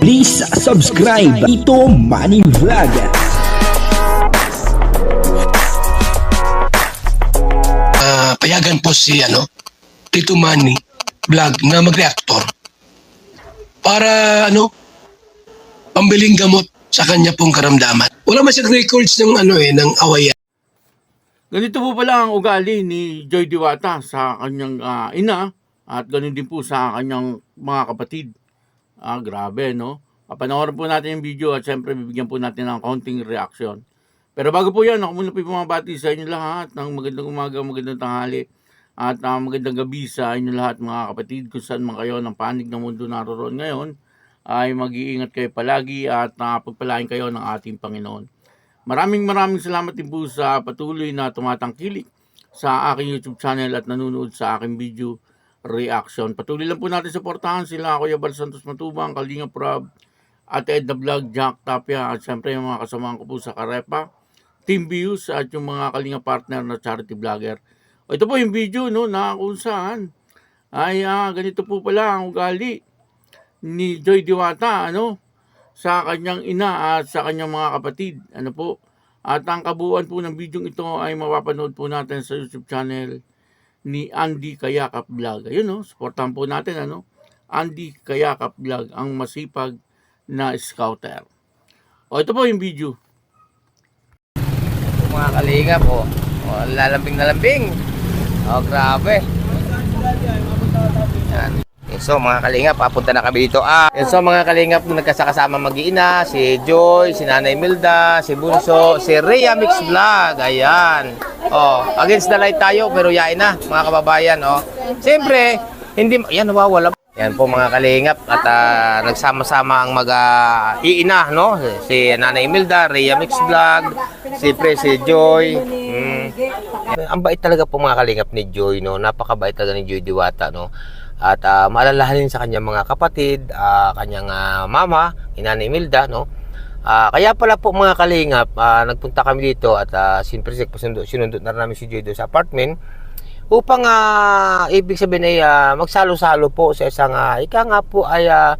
Please subscribe Ito Money Vlog. Ah, payagan po si ano, Tito Manny vlog na mag-reactor para ano, pambiling gamot sa kanya pong karamdaman. Wala man siyang records ng ano eh, ng awayan. Ganito po pala ang ugali ni Joy Diwata sa kanyang ah, ina at ganun din po sa kanyang mga kapatid. Ah, grabe, no? Papanoorin po natin yung video at syempre bibigyan po natin ng kaunting reaction. Pero bago po yan, ako muna po yung bumabati sa inyo lahat ng magandang umaga, magandang tanghali at ah, magandang gabi sa inyo lahat mga kapatid kung saan man kayo ng panig ng mundo naroon ngayon ay mag-iingat kayo palagi at uh, pagpalain kayo ng ating Panginoon. Maraming maraming salamat din po sa patuloy na tumatangkilik sa aking YouTube channel at nanonood sa aking video reaction. Patuloy lang po natin suportahan sila Kuya Bal Santos Matubang, Kalinga Prab, at Edna Vlog, Jack Tapia, at syempre yung mga kasamahan ko po sa Karepa, Team Views, at yung mga Kalinga partner na charity vlogger. O, ito po yung video no, na kung saan ay ah, ganito po pala ang ugali ni Joy Diwata, ano, sa kanyang ina at sa kanyang mga kapatid. Ano po? At ang kabuuan po ng video ito ay mapapanood po natin sa YouTube channel ni Andy Kayakap Vlog. Ayun no, supportahan po natin ano. Andy Kayakap Vlog, ang masipag na scouter. O ito po yung video. mga kalinga po. Oh, lalambing na lambing. Oh, grabe. So mga kalinga, papunta na kami dito. Ah, yun, so mga kalinga, nagkasakasama mag-iina, si Joy, si Nanay Milda, si Bunso, si Rhea Mix Vlog. Ayan. Oh, against the light tayo, pero yain na, mga kababayan. Oh. Siyempre, hindi, yan, nawawala. Yan po mga kalingap at ah, nagsama-sama ang mag-iina, no? Si Nanay Milda, Rhea Mix Vlog, si Pre, si Joy. Mm. Ang bait talaga po mga kalingap ni Joy, no? Napakabait talaga ni Joy Diwata, no? At uh, maalalahanin sa kanyang mga kapatid, ah, kanyang ah, mama, ni Nanay Milda, no? Ah, kaya pala po mga kalingap, ah, nagpunta kami dito at uh, siyempre sinundo, sinundo na namin si Joy sa apartment upang ah, ibig sabihin ay ah, magsalo-salo po sa isang ah, ika nga po ay ah,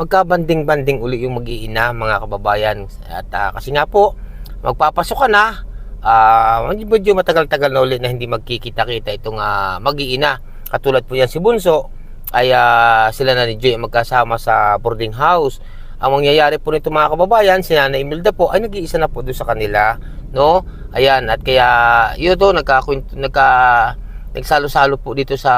magkabanding-banding uli yung mag-iina mga kababayan at ah, kasi nga po magpapasok ka na ah, medyo matagal-tagal na uli na hindi magkikita-kita itong ah, mag-iina katulad po yan si Bunso ay ah, sila na ni Joy magkasama sa boarding house. Ang mangyayari po nito mga kababayan si Nanay Imelda po ay nag-iisa na po doon sa kanila no? Ayan at kaya yun to nagka, nagka nagsalo-salo po dito sa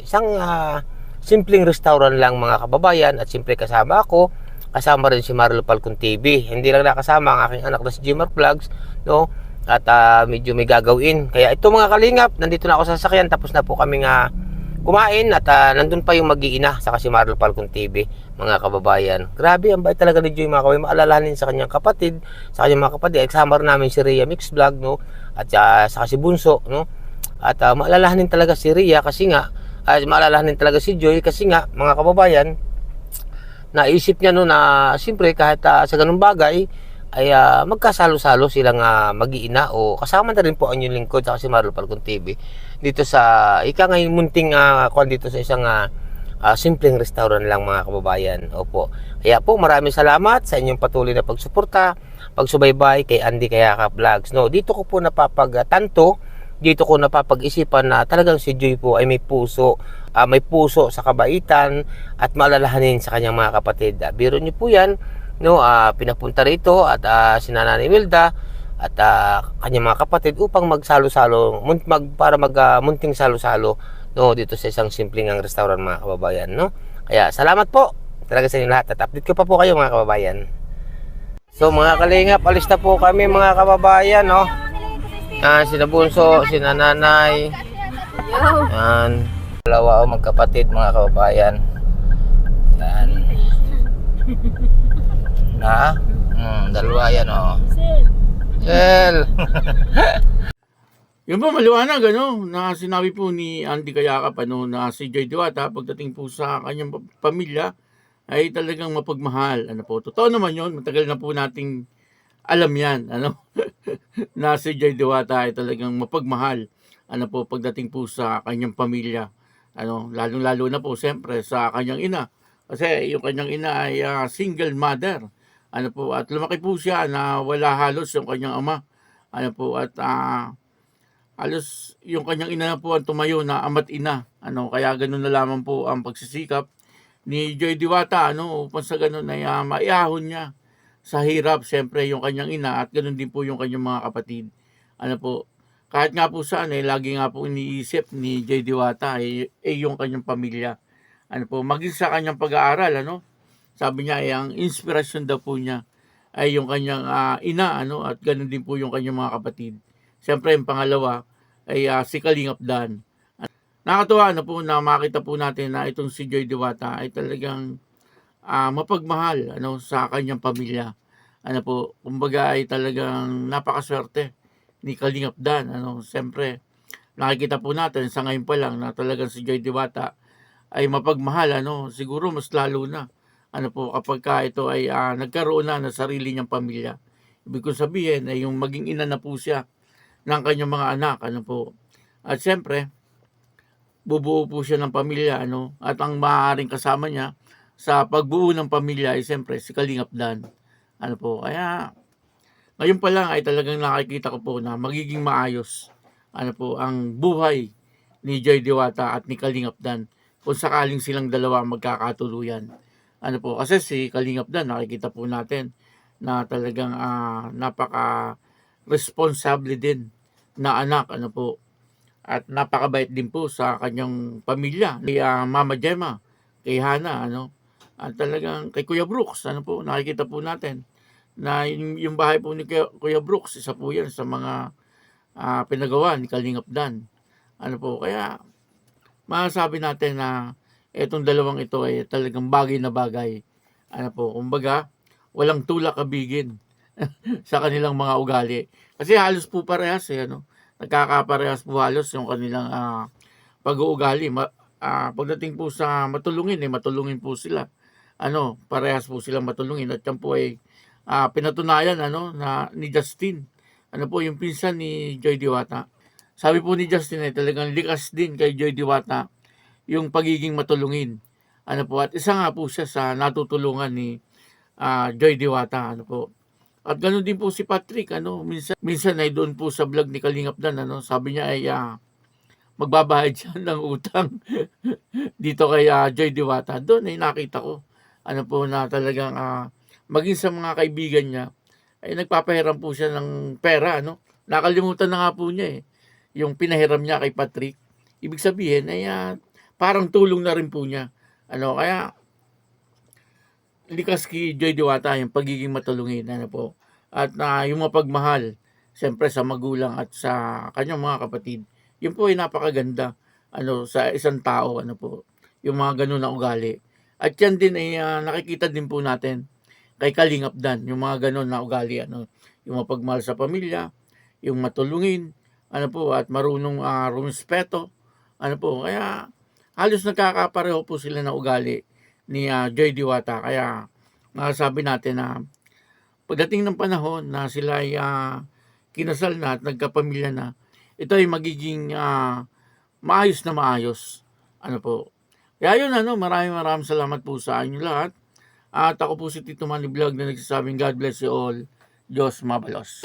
isang ah, simpleng restaurant lang mga kababayan. At siyempre kasama ako kasama rin si Marlo Falcon TV hindi lang nakasama ang aking anak na si Jimar Vlogs no? At ah, medyo may gagawin. Kaya ito mga kalingap nandito na ako sa sasakyan. Tapos na po kami nga kumain at ah, nandun pa yung mag-iina sa si Marlo Falcon TV mga kababayan. Grabe ang bait talaga ni Joy mga kababayan. Maalalahanin sa kanyang kapatid sa kanyang mga kapatid. Rin namin si Rhea Mix Vlog no? At uh, sa si Bunso no? At uh, maalalahanin talaga si Ria kasi nga, ay maalalahanin talaga si Joy kasi nga, mga kababayan, naisip niya no na siyempre kahit uh, sa ganung bagay, ay uh, magkasalo-salo silang uh, mag-iina o kasama na rin po ang inyong lingkod sa si Marlo Falcon TV dito sa ika ngayon munting uh, kwan dito sa isang uh, uh, simpleng restaurant lang mga kababayan. Opo. Kaya po maraming salamat sa inyong patuloy na pagsuporta, pagsubaybay kay Andy Kayaka Vlogs. No, dito ko po napapagtanto dito ko napapag-isipan na talagang si Joy po ay may puso, uh, may puso sa kabaitan at maalalahanin sa kanyang mga kapatid. Uh, biro niyo po yan, no, uh, pinapunta rito at uh, si Nanay Wilda at uh, kanyang mga kapatid upang magsalo-salo, mag, para mag uh, munting salo-salo no, dito sa isang simpleng ang restaurant mga kababayan. No? Kaya salamat po talaga sa inyo lahat at update ko pa po kayo mga kababayan. So mga kalingap, alis na po kami mga kababayan. No? Ah, si Nabunso, si Nanay. Yan. Dalawa o magkapatid mga kababayan. Yan. Na? Hmm, dalawa yan o. Sel. Yun po, maliwanag, ano, na sinabi po ni Andy Kayakap, ano, na si Joy Diwata, pagdating po sa kanyang pa- pamilya, ay talagang mapagmahal. Ano po, totoo naman yun, matagal na po nating alam yan, ano, na si Joy Diwata ay talagang mapagmahal, ano po, pagdating po sa kanyang pamilya, ano, lalong-lalo na po, siyempre, sa kanyang ina, Kasi yung kanyang ina ay ah, single mother. Ano po, at lumaki po siya na wala halos yung kanyang ama. Ano po, at ah, halos yung kanyang ina na po ang tumayo na ama't ina. Ano, kaya ganun na lamang po ang pagsisikap ni Joy Diwata ano upang sa ganun ay uh, maiahon niya sa hirap siyempre yung kanyang ina at ganun din po yung kanyang mga kapatid. Ano po, kahit nga po saan eh, lagi nga po iniisip ni Joy Diwata eh, eh yung kanyang pamilya. Ano po, maging sa kanyang pag-aaral, ano, sabi niya ay ang inspirasyon daw po niya ay yung kanyang ah, ina, ano, at ganun din po yung kanyang mga kapatid. Siyempre, yung pangalawa ay ah, si Kalingap Dan. Nakatuwa na po na makita po natin na itong si Joy Diwata ay talagang ah, mapagmahal ano, sa kanyang pamilya. Ano po, kumbaga ay talagang napakaswerte ni Kalingap Dan. Ano, siyempre, nakikita po natin sa ngayon pa lang na talagang si Joy Diwata ay mapagmahal. Ano, siguro mas lalo na. Ano po, kapag ka ito ay ah, nagkaroon na ng sarili niyang pamilya. Ibig ko sabihin ay yung maging ina na po siya ng kanyang mga anak. Ano po. At siyempre, bubuo po siya ng pamilya ano at ang maaaring kasama niya sa pagbuo ng pamilya ay siyempre si Kalingap Dan. Ano po, kaya ngayon pa lang ay talagang nakikita ko po na magiging maayos ano po ang buhay ni Joy Diwata at ni Kalingap Dan kung sakaling silang dalawa magkakatuluyan. Ano po, kasi si Kalingap Dan nakikita po natin na talagang ah, napaka responsable din na anak ano po. At napakabait din po sa kanyang pamilya ni ah, Mama Gemma kay Hana ano. At talagang kay Kuya Brooks ano po nakikita po natin na yung, yung bahay po ni Kuya, Kuya Brooks isa po yan sa mga ah, pinagawa ni Kalingap Dan ano po kaya masasabi natin na etong dalawang ito ay talagang bagay na bagay ano po kumbaga walang tulak kabigin sa kanilang mga ugali kasi halos po parehas eh ano nagkakaparehas po halos yung kanilang ah, pag-uugali. Ma, ah, pagdating po sa matulungin, eh, matulungin po sila. Ano, parehas po silang matulungin. At yan po ay ah, pinatunayan ano, na, ni Justin. Ano po, yung pinsan ni Joy Diwata. Sabi po ni Justin ay talagang likas din kay Joy Diwata yung pagiging matulungin. Ano po, at isa nga po siya sa natutulungan ni ah, Joy Diwata. Ano po, at ganoon din po si Patrick, ano, minsan, minsan ay doon po sa vlog ni Kalingap Dan, ano, sabi niya ay ah, magbabayad siya ng utang dito kay ah, Joy Diwata. Doon ay nakita ko, ano po na talagang ah, maging sa mga kaibigan niya, ay nagpapahiram po siya ng pera, ano. Nakalimutan na nga po niya eh, yung pinahiram niya kay Patrick. Ibig sabihin ay ah, parang tulong na rin po niya. Ano, kaya likas kay Joy Diwata yung pagiging matulungin ano po. At na yung mapagmahal siyempre sa magulang at sa kanyang mga kapatid yun po ay napakaganda ano sa isang tao ano po yung mga ganun na ugali. At yan din ay ah, nakikita din po natin kay Kalingap Dan yung mga ganun na ugali ano yung mapagmahal sa pamilya yung matulungin ano po at marunong uh, rumespeto ano po. Kaya halos nagkakapareho po sila ng ugali ni ah, Joy Diwata. Kaya masasabi natin na pagdating ng panahon na sila ay ah, kinasal na at nagkapamilya na, ito ay magiging ah, maayos na maayos. Ano po. Kaya yun ano, maraming maraming salamat po sa inyo lahat. At ako po si Tito Manny Vlog na nagsasabing God bless you all. Diyos mabalos.